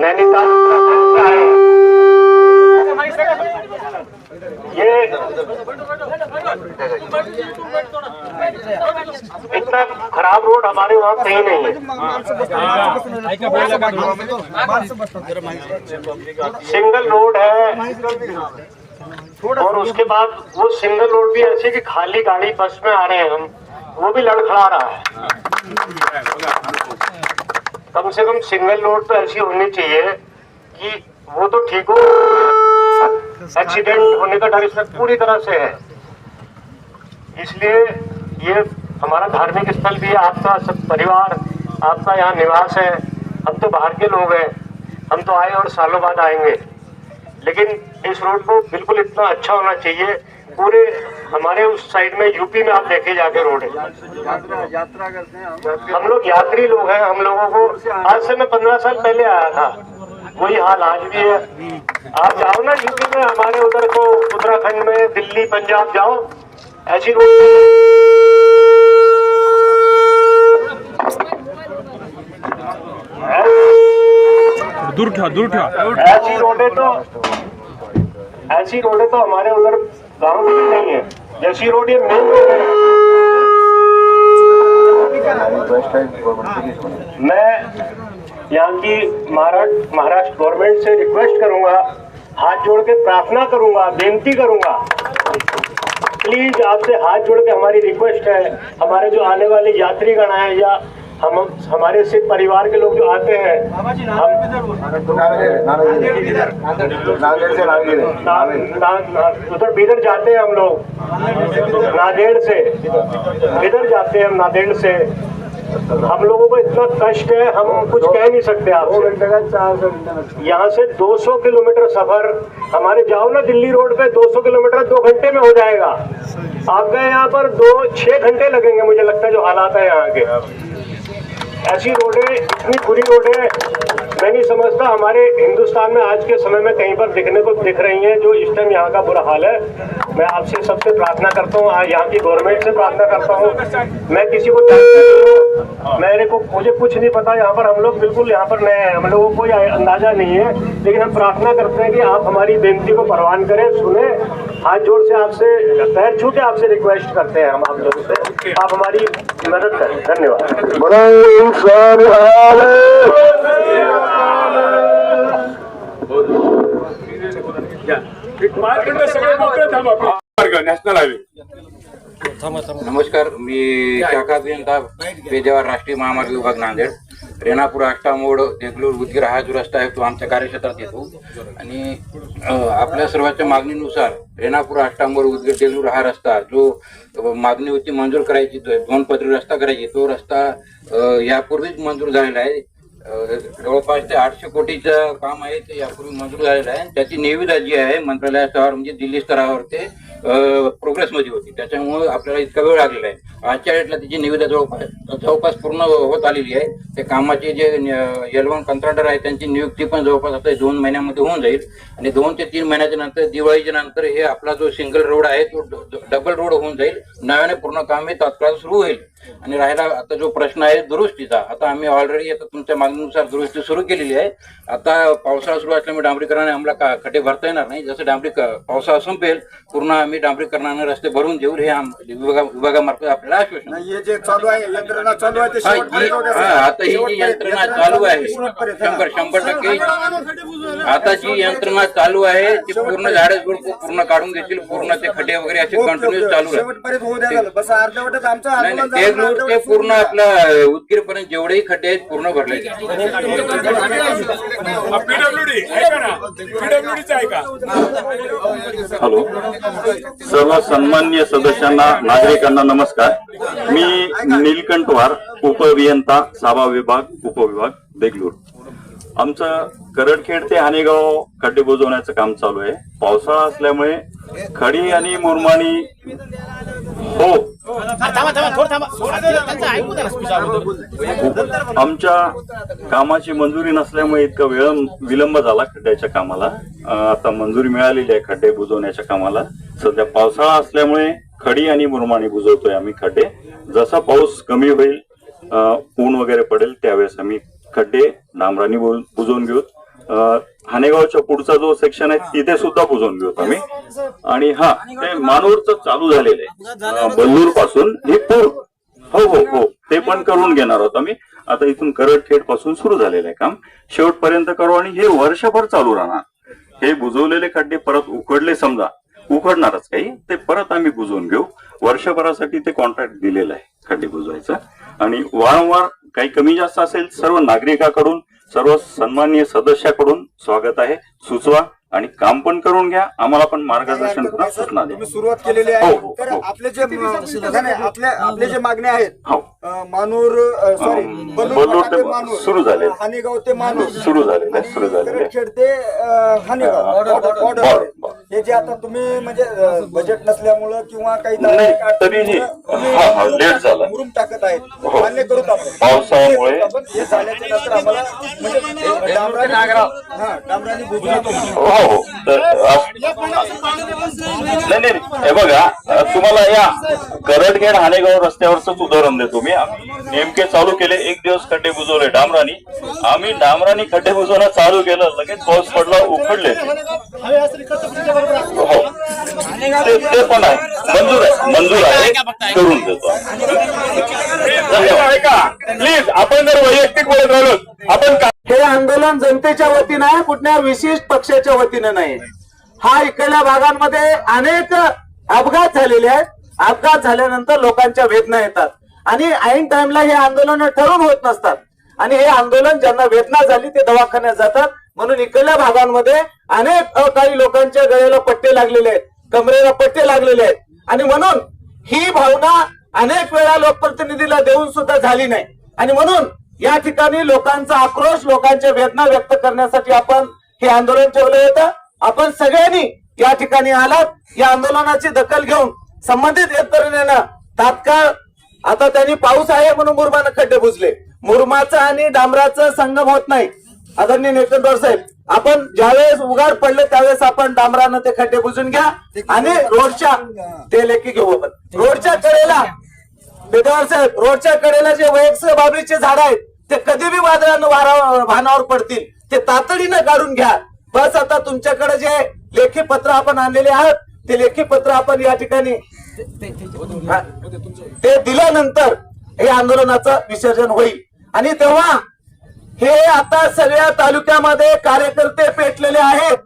नैनीताल ये इतना खराब रोड हमारे वहाँ कहीं नहीं है। सिंगल रोड है और उसके बाद वो सिंगल रोड भी ऐसे कि खाली गाड़ी बस में आ रहे हैं हम, वो भी लड़खड़ा रहा है। कम से कम सिंगल रोड तो ऐसी होनी चाहिए कि वो तो ठीक हो। एक्सीडेंट होने का डर इसमें पूरी तरह से है। इसलिए ये हमारा धार्मिक स्थल भी है, आपका सब परिवार, आपका यहाँ निवास है। हम तो बाहर के लोग हैं। हम तो आए और सालों बाद आएँगे। लेकिन इस रोड को बिल्कुल इतना अच्छा होना चाहिए पूरे हमारे उस साइड में यूपी में आप देखे जाके रोड है। यात्रा करते हैं हम। लोग यात्री लोग हैं हम लोगों को आज से मैं पंद्रह साल पहले आया था। वही हाल आज भी है। आप जाओ ना यूपी में हमारे उधर को उत्तराखंड में दिल्ली पंजाब जाओ। ऐसी रोड दूर ठेवा दूर ठेवा ऐसी रोडें तो ऐसी रोडें तो हमारे उधर नहीं है। जैसी रोड ये मेन रोड है। मैं यहाँ की महाराष्ट्र गवर्नमेंट से रिक्वेस्ट करूँगा, हाथ जोड़ के प्रार्थना करूँगा, बेनती करूँगा। प्लीज़ आपसे हाथ जोड़ के हमारी रिक्वेस्ट है। हमारे जो आने वाले यात्रीगण हैं या हम हमारे सिख परिवार के लोग जो आते हैं उधर बीदर जाते हैं हम लोग। नादेड़ से इधर जाते हैं हम नादेड़ से। हम लोगों को इतना कष्ट है हम कुछ कह नहीं सकते घंटे यहाँ से 200 किलोमीटर सफ़र। हमारे जाओ ना दिल्ली रोड पे 200 किलोमीटर दो घंटे में हो जाएगा। आप गए यहाँ पर दो छह घंटे लगेंगे मुझे लगता है जो हालात है यहाँ के। ऐसी रोडें इतनी बुरी रोडें मैं नहीं समझता हमारे हिंदुस्तान में आज के समय में कहीं पर दिखने को दिख रही हैं जो इस टाइम यहाँ का बुरा हाल है। मैं आपसे सबसे प्रार्थना करता हूँ यहाँ की गवर्नमेंट से प्रार्थना करता हूँ। मैं किसी को मेरे को मुझे कुछ नहीं पता, यहाँ पर हम लोग बिल्कुल यहाँ पर नए हैं। हम लोगों को कोई अंदाज़ा नहीं है, लेकिन हम प्रार्थना करते हैं कि आप हमारी बेनती को परवान करें, सुने। हाथ जोड़ से आपसे पैर छू के आपसे रिक्वेस्ट करते हैं हम आप लोगों से। आप हमारी मदद करें। धन्यवाद। नॅशनल हायवे नमस्कार मी शाखा अभियंता पेजेवार राष्ट्रीय महामार्ग विभाग नांदेड। रेणापूर आष्टा मोड देगलूर उदगीर हा जो रस्ता आहे तो आमच्या कार्यक्षेत्रात येतो. आणि आपल्या सर्वांच्या मागणीनुसार रेणापूर आष्टा मोड उदगीर देगलूर हा रस्ता जो मागणी होती मंजूर करायची दोन पदरी रस्ता करायची तो रस्ता यापूर्वीच मंजूर झालेला आहे. जवळपास ते आठशे कोटीचं काम आहे ते यापूर्वी मंजूर झालेलं आहे. त्याची निविदा जी आहे मंत्रालयास्तरावर म्हणजे दिल्ली स्तरावर ते प्रोग्रेसमध्ये होती. त्याच्यामुळे आपल्याला इतका वेळ लागलेला आहे. आजच्या डेटला त्याची निविदा जवळपास जवळपास पूर्ण होत आलेली आहे. ते कामाचे जे एलवन कंत्राटर आहे त्यांची नियुक्ती पण जवळपास आता दोन महिन्यामध्ये होऊन जाईल. आणि दोन ते तीन महिन्याच्या नंतर दिवाळीच्या नंतर हे आपला जो सिंगल रोड आहे तो डबल रोड होऊन जाईल. नव्याने पूर्ण काम हे तात्काळ सुरू होईल. आणि राहिला आता जो प्रश्न आहे दुरुस्तीचा आता आम्ही ऑलरेडी आता तुमच्या मागणीनुसार दुरुस्ती सुरू केलेली आहे. आता पावसाळा सुरू असल्यामुळे डांबरीकरणाने आम्हाला का खड्डे भरता येणार नाही. जसं डांबरी पावसाळा संपेल पूर्ण आम्ही डांबरीकरणाने रस्ते भरून देऊ हे विभागामार्फत आपल्याला आश्वासन. हे जे चालू आहे यंत्रणा चालू आहे. आता ही जी यंत्रणा चालू आहे शंभर शंभर टक्के आता जी यंत्रणा चालू आहे ती पूर्ण झाडे पूर्ण काढून घेतील पूर्ण ते खड्डे वगैरे असे कंटिन्यू चालू आहे ते पूर्ण आपलं उदगीर पर्यंत जेवढेही खड्डे आहेत पूर्ण भरले पीडब्ल्यूडी ऐका ना. पीडब्ल्यूडीचं ऐका. हॅलो. सर्व सन्मान्य सदस्यांना नागरिकांना नमस्कार. मी नीलकंठवार उपअभियंता साबा विभाग उपविभाग देगलूर आमचं करडखेड ते हानेगाव खड्डे बुजवण्याचं काम चालू आहे. पावसाळा असल्यामुळे खडी आणि मुरमाणी आमच्या कामाची मंजुरी नसल्यामुळे इतका विळंब विलंब झाला खड्ड्याच्या कामाला. आता मंजुरी मिळालेली आहे खड्डे बुजवण्याच्या कामाला. सध्या पावसाळा असल्यामुळे खडी आणि मुरमाणी बुजवतोय आम्ही खड्डे. जसा पाऊस कमी होईल ऊन वगैरे पडेल त्यावेळेस आम्ही खड्डे डांबराने बुजवून घेऊ. हानेगावच्या पुढचा जो सेक्शन आहे तिथे सुद्धा बुजवून घेऊ आम्ही. आणि हा ते मानूरचं चालू झालेलं आहे. बंदूरपासून हे पूर. हो हो हो. ते पण करून घेणार आहोत आम्ही. आता इथून करडखेडपासून सुरू झालेलं आहे काम. शेवटपर्यंत करू आणि हे वर्षभर चालू राहणार. हे बुजवलेले खड्डे परत उकडले समजा. उकडणारच काही. ते परत आम्ही बुजवून घेऊ. वर्षभरासाठी ते कॉन्ट्रॅक्ट दिलेलं आहे खड्डे बुजवायचं. आणि वारंवार काही कमी जास्त असेल सर्व नागरिकाकडून सर्व सन्माननीय सदस्याकडून स्वागत आहे. सुचवा. आणि काम पण करून घ्या आम्हाला पण मार्गदर्शन करा सूचना द्या तुम्ही सुरुवात केलेली आहे हो, हो, तर हो. आपले जे नाही, आपले जे मागणे आहेत हो अं, मानूर सॉरी अं, बलूर ते सुरू झाले. हानेगाव ते मानूर सुरू झालेलं आहे, सुरू झालेलं आहे. खेड ते अं, हानेगाव. मध्ये. हे जे आता तुम्ही म्हणजे अं, बजेट नसल्यामुळं किंवा काही नाही, तांत्रिक अडचणीमुळं तरीही. तुम्ही हा, हा, मुरुम झालं. मुरुम टाकत आहेत हो. मान्य करू आपण पावसामुळे- हे झाल्याच्यानंतर आम्हाला म्हणजे डांबराने हा डांबराने हो हो नाही नाही. हे बघा तुम्हाला या करडगेड हानेगाव रस्त्यावरच उदाहरण देतो मी. नेमके चालू केले एक दिवस खड्डे बुजवले डांबरानी. आम्ही डांबरानी खड्डे बुजवणं चालू केलं लगेच पाऊस पडला उखडले. हो. ते पण आहे. मंजूर आहे मंजूर आहे. करून देतो. प्लीज आपण जर वैयक्तिक बोलत राहिलो आपण आंदोलन जनतेच्या वतीनं आहे कुठल्या विशिष्ट पक्षाच्या वतीनं नाही. हा इकडल्या भागांमध्ये अनेक अपघात झालेले आहेत. अपघात झाल्यानंतर लोकांच्या वेदना येतात. आणि ऐन टाइमला हे आंदोलन ठरून होत नसतात. आणि हे आंदोलन ज्यांना वेदना झाली ते दवाखान्यात जातात. म्हणून इकडल्या भागांमध्ये अनेक अ, लोकांच्या गळ्याला पट्टे लागलेले आहेत कमरेला पट्टे लागलेले आहेत. आणि म्हणून ही भावना अनेक वेळा लोकप्रतिनिधीला देऊन सुद्धा झाली नाही. आणि म्हणून या ठिकाणी लोकांचा आक्रोश लोकांच्या वेदना व्यक्त करण्यासाठी आपण हे आंदोलन ठेवलं होतं. आपण सगळ्यांनी या ठिकाणी आलात. या आंदोलनाची दखल घेऊन संबंधित यंत्रणेनं तात्काळ आता त्यांनी पाऊस आहे म्हणून मुरमानं खड्डे बुजले. मुरमाचं आणि डांबराचं संगम होत नाही. आदरणीय नेतृत्व साहेब आपण ज्यावेळेस उघाड पडले त्यावेळेस आपण डांबरानं ते खड्डे बुजून घ्या आणि रोडच्या ते लेखी घेऊ आपण. रोडच्या कडेला बेदवार साहेब रोडच्या कडेला जे वैयक्तिक बाबरीचे झाड आहेत ते कधी बी वादळानं वारा भानावर पडतील. ते तातडीनं काढून घ्या. बस आता तुमच्याकडे जे लेखी पत्र आपण आणलेले आहात ते लेखी पत्र आपण या ठिकाणी ते दिल्यानंतर हे आंदोलनाचं विसर्जन होईल. आणि तेव्हा हे आता सगळ्या तालुक्यामध्ये कार्यकर्ते पेटलेले आहेत.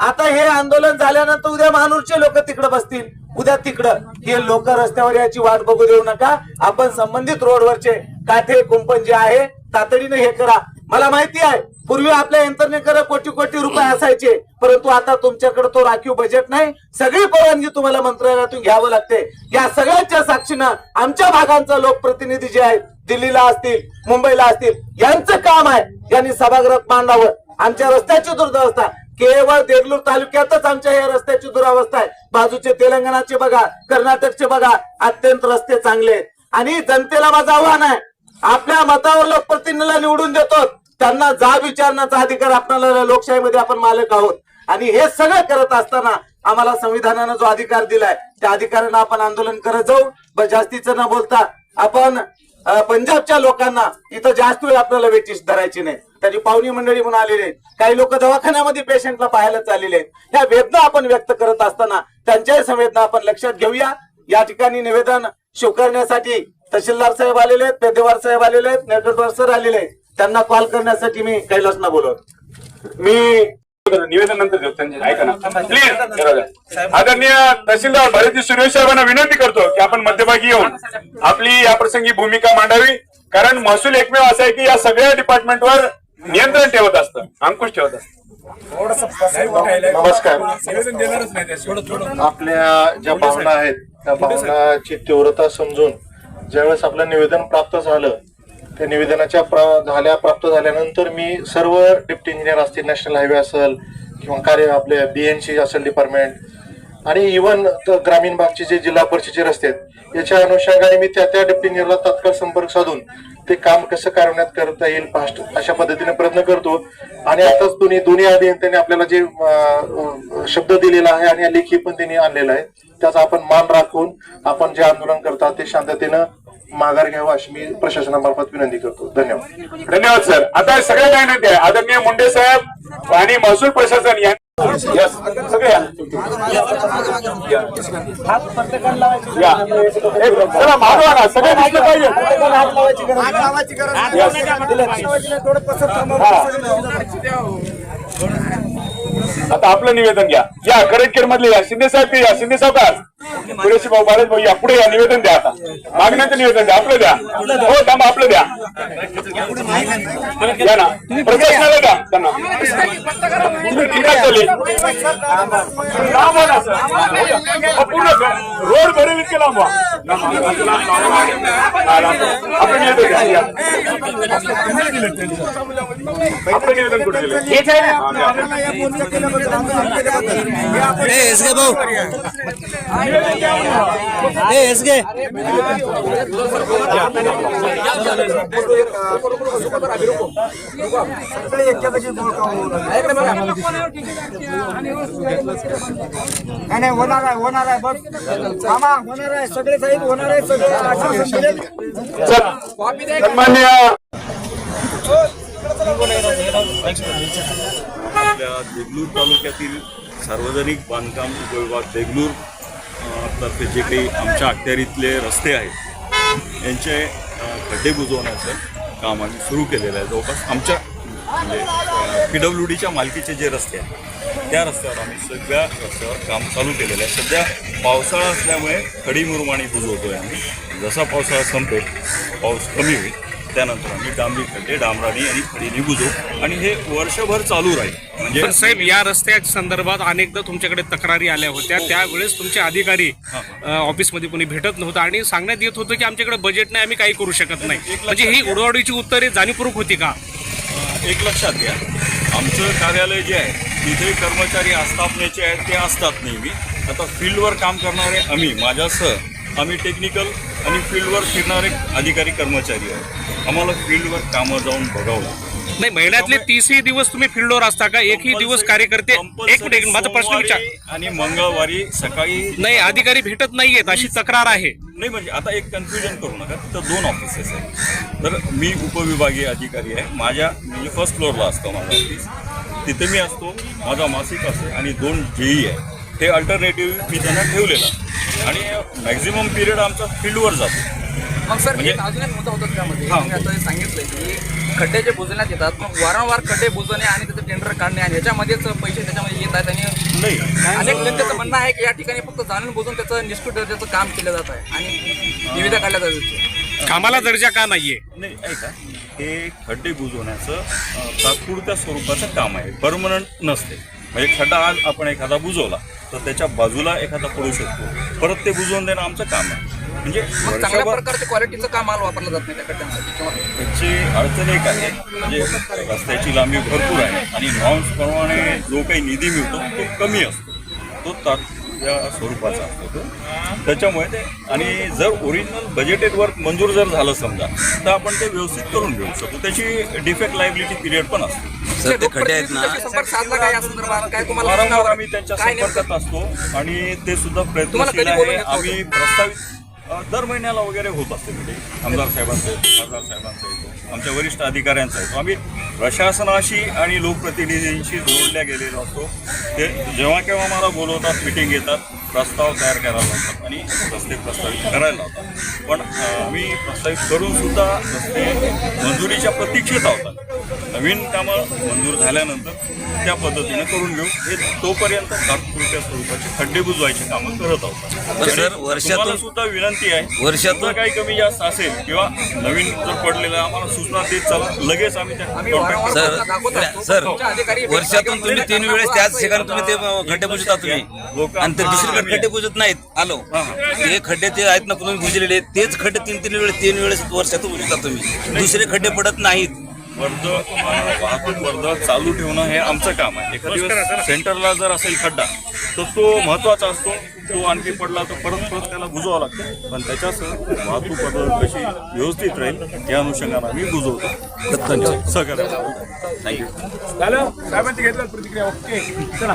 आता हे आंदोलन झाल्यानंतर उद्या मानूरचे लोक तिकडे बसतील. उद्या तिकडं. हे लोक रस्त्यावर याची वाट बघू देऊ नका. आपण संबंधित रोडवरचे काठे कुंपण जे आहे तातडीने हे करा. मला माहिती आहे पूर्वी आपल्या यंत्रणेकडे कोटी कोटी रुपये असायचे परंतु आता तुमच्याकडे तो राखीव बजेट नाही. सगळी परवानगी तुम्हाला मंत्रालयातून घ्यावं लागते. या सगळ्यांच्या साक्षीनं आमच्या भागांचा लोकप्रतिनिधी जे आहेत दिल्लीला असतील मुंबईला असतील यांचं काम आहे. यांनी सभागृहात मांडावं. आमच्या रस्त्याची दुर्दवस्था केवळ देगलूर तालुक्यातच आमच्या या रस्त्याची दुरावस्था आहे. बाजूचे तेलंगणाचे बघा कर्नाटकचे बघा अत्यंत रस्ते चांगले आहेत. आणि जनतेला माझं आव्हान आहे आपल्या मतावर लोकप्रतिनिधीला निवडून देतो. त्यांना जाब विचारण्याचा अधिकार आपल्याला लोकशाहीमध्ये आपण मालक आहोत. आणि हे सगळं करत असताना आम्हाला संविधानानं जो अधिकार दिलाय त्या अधिकारानं आपण आंदोलन करत जाऊ. जास्तीचं न बोलता आपण पंजाबच्या लोकांना इथं जास्त वेळ आपल्याला वेटीस धरायची नाही. त्याची पाहुणी मंडळी म्हणून आलेले आहेत. काही लोक दवाखान्यामध्ये पेशंटला पाहायला चाललेले आहेत. ह्या वेदना आपण व्यक्त करत असताना त्यांच्याही संवेदना आपण लक्षात घेऊया. या ठिकाणी निवेदन स्वीकारण्यासाठी तहसीलदार साहेब आलेले आहेत पेदेवार साहेब आलेले आहेत नेटवर्कर सर आलेले आहेत. त्यांना कॉल करण्यासाठी मी कैलासना बोलवतो. मी निवेदन नंतर देऊ त्यांचे ऐका ना. प्लीज आदरणीय तहसीलदार भारती सुरेश साहेबांना विनंती करतो की आपण मध्यभागी येऊन आपली या प्रसंगी भूमिका मांडावी. कारण महसूल एकमेव असं आहे की या सगळ्या डिपार्टमेंटवर नियंत्रण ठेवत असतं अंकुश ठेवत असतं. नमस्कार. निवेदन देणारच नाही त्याशिवाय. आपल्या ज्या भावना आहेत त्या भावनाची तीव्रता समजून ज्यावेळेस आपलं निवेदन प्राप्त झालं त्या निवेदनाच्या प्रा- झाल्या प्राप्त झाल्यानंतर मी सर्व डिप्टी इंजिनियर असतील नॅशनल हायवे असेल किंवा कार्य आपले बीएनसी असेल डिपार्टमेंट आणि इवन ग्रामीण भागचे जे जिल्हा परिषदेचे रस्ते आहेत याच्या अनुषंगाने मी त्या त्या डिप्टी इंजिनियरला तात्काळ संपर्क साधून ते काम कसं कार्यान्वित करता येईल फास्ट अशा पद्धतीने प्रयत्न करतो. आणि आताच दोन्ही दोन्ही अभियंत्यांनी आपल्याला जे शब्द दिलेला आहे आणि लेखी पण त्यांनी आणलेला आहे. त्याचा आपण मान राखून आपण जे आंदोलन करतात ते शांततेनं माघार घ्यावा अशी मी प्रशासनामार्फत विनंती करतो. धन्यवाद. धन्यवाद सर. आता सगळ्या काय विनंती आहे. आदरणीय मुंडे साहेब आणि महसूल प्रशासन या. चला मागवा ना सगळे दिसले पाहिजे. आता आपलं निवेदन घ्या. या करंटकेर मधले या शिंदे साहेब ते या शिंदे साहेब पुरेशी भाऊ भारत भाऊ या पुढे या निवेदन द्या आता. मागण्याचं निवेदन द्या आपलं द्या. हो थांबा आपलं द्या. या ना. प्रशासनाला द्या त्यांना. तुम्ही ठीक आहे चालेल लांब व्हा ना, सर. हो, पूर्ण रोड भरेल इतके लांब व्हा. हा, लांब व्हा. आपलं निवेदन द्या. या. आपलं निवेदन कुठे दिलंय? हा, द्या. नाही नाही, होणार आहे होणार आहे बघ मामा होणार आहे सगळे साहेब होणार आहे सगळे देगलूर तालुक्यातील सार्वजनिक बांधकाम उपविभाग देगलूर आपलं ते जे काही आमच्या अखत्यारीतले रस्ते आहेत यांचे खड्डे बुजवण्याचं काम आम्ही सुरू केलेलं आहे. जवळपास आमच्या म्हणजे पी डब्ल्यू डीच्या मालकीचे जे रस्ते आहेत त्या रस्त्यावर आम्ही सगळ्या रस्त्यावर काम चालू केलेलं आहे. सध्या पावसाळा असल्यामुळे खडी मुरमाणी आहे आम्ही. जसा पावसाळा संपेल पाऊस कमी होईल. त्यानंतर आम्ही डांबरी खड्डे डांबराणी आणि खडीने बुजवू आणि हे वर्षभर चालू राहील. म्हणजे पण साहेब या रस्त्याच्या संदर्भात अनेकदा तुमच्याकडे तक्रारी आल्या होत्या. त्यावेळेस तुमचे अधिकारी अ, ऑफिसमध्ये कोणी भेटत नव्हतं. आणि सांगण्यात येत होतं की आमच्याकडे बजेट नाही आम्ही काही करू शकत नाही म्हणजे ही उडवाडीची उत्तरे जाणीवपूर्वक होती का? अं, एक लक्षात घ्या. आमचं कार्यालय जे आहे तिथे कर्मचारी आस्थापनेचे आहेत ते असतात नेहमी. आता फील्डवर काम करणारे आम्ही माझ्यासह आम्ही टेक्निकल आणि फील्डवर फिरणारे अधिकारी कर्मचारी आहेत आम्हाला फील्डवर कामं जाऊन बघावं नाही महिन्यातले तीसही दिवस तुम्ही फील्डवर असता का? एकही दिवस कार्यकर्ते एक मिनिट एक माझा प्रश्न विचार. सोमवारी आणि मंगळवारी सकाळी नाही अधिकारी भेटत नाहीयेत अशी तक्रार आहे. नाही म्हणजे आता एक कन्फ्युजन करू नका. तिथं दोन ऑफिसेस आहेत. तर मी उपविभागीय अधिकारी आहे. माझ्या म्हणजे फर्स्ट फ्लोअरला असतं माझं ऑफिस तिथे मी असतो. माझा मासिक असतो आणि दोन जेई आहे. हे अल्टरनेटिव्ह मी त्यांना ठेवलेलं. आणि मॅक्झिमम पिरियड आमचा फील्डवर जातो. मग सर म्हणजे- एक अजून एक मुद्दा होता त्यामध्ये. हां. तुम्ही आता हे सांगितलंय की खड्डे जे बुजवण्यात येतात मग वारंवार खड्डे बुजवणे आणि त्याचं टेंडर काढणे आणि ह्याच्यामध्येच पैसे त्याच्यामध्ये येत आहेत आणि नाही. अनेक जनतेचं म्हणणं आहे की या ठिकाणी फक्त जाणून बुजून त्याचं निष्ठूर दर्जाचं काम केलं जात आहे आणि निविदा काढल्या जातात कामाला दर्जा का नाहीये? नाही ऐका. हे खड्डे बुजवण्याचं तात्पुरत्या स्वरूपाचं काम आहे. परमनंट नसते. म्हणजे खड्डा आज आपण एखादा बुजवला तर त्याच्या बाजूला एखादा पडू शकतो. परत ते बुजवून देणं आमचं काम आहे. म्हणजे चांगल्या क्वालिटीचं काम माल वापरला जात नाही त्या खड्ड्यांसाठी किंवा? त्याची अडचण एक आहे म्हणजे रस्त्याची लांबी भरपूर आहे आणि नॉर्म्स प्रमाणे जो काही निधी मिळतो तो कमी असतो. तो तात्या स्वरूपाचा असतो तो त्याच्यामुळे ते आणि जर ओरिजिनल बजेटेड वर्क मंजूर जर झालं समजा तर आपण ते व्यवस्थित करून घेऊ शकतो. त्याची डिफेक्ट लायबिलिटी पिरियड पण असते. सर ते खड्डे आहेत ना? संपर्क साधला काय या संदर्भात? काय तुम्हाला वारंवार आम्ही त्यांच्या संपर्कात असतो आणि ते सुद्धा प्रयत्नशील आहे. आम्ही प्रस्तावित अ, दर महिन्याला वगैरे होत असते मिटिंग आमदार साहेबांचा खासदार साहेबांचा आमच्या वरिष्ठ अधिकाऱ्यांचा आहे. तो आम्ही प्रशासनाशी आणि लोकप्रतिनिधींशी जोडल्या गेलेलो असतो. ते जेव्हा केव्हा मला बोलवतात मिटिंग घेतात प्रस्ताव तयार करायला लावतात आणि रस्ते प्रस्तावित करायला लावतात. पण आम्ही प्रस्तावित करूनसुद्धा रस्ते मंजुरीच्या प्रतीक्षेत आहोत. नवीन कामं मंजूर झाल्यानंतर त्या पद्धतीने करून घेऊ. हे तोपर्यंत तात्पुरत्या स्वरूपाचे खड्डे बुजवायचे कामं करत आहोत. सर, वर्षातून- सुद्धा विनंती आहे वर्षातून- काही कमी जास्त असेल किंवा नवीन जर पडलेलं आम्हाला सूचना देत चला लगेच आम्ही त्या. सर वर्षातून तुम्ही तीन वेळेस त्याच ठिकाणी तुम्ही ते खड्डे बुजता तुम्ही. आणि ते दुसरीकडे खड्डे बुजत नाहीत. आलो. ते खड्डे ते आहेत ना तुम्ही बुजलेले तेच खड्डे तीन तीन वेळेस तीन वेळेस वर्षातून बुजता तुम्ही. दुसरे खड्डे पडत नाहीत. वर्ध वाहतूक वर्ध चालू ठेवणं हे आमचं काम आहे. एखाद्या दिवस सेंटरला जर असेल खड्डा तर तो महत्त्वाचा असतो. तो आणखी पडला तर परत परत त्याला बुजवावं लागतं. पण त्याच्यासह वाहतूक वर्ध कशी व्यवस्थित राहील या अनुषंगाने आम्ही बुजवतो. सहकार्य थँक्यू झालं? साहेबांची घेतलं प्रतिक्रिया. ओके चला.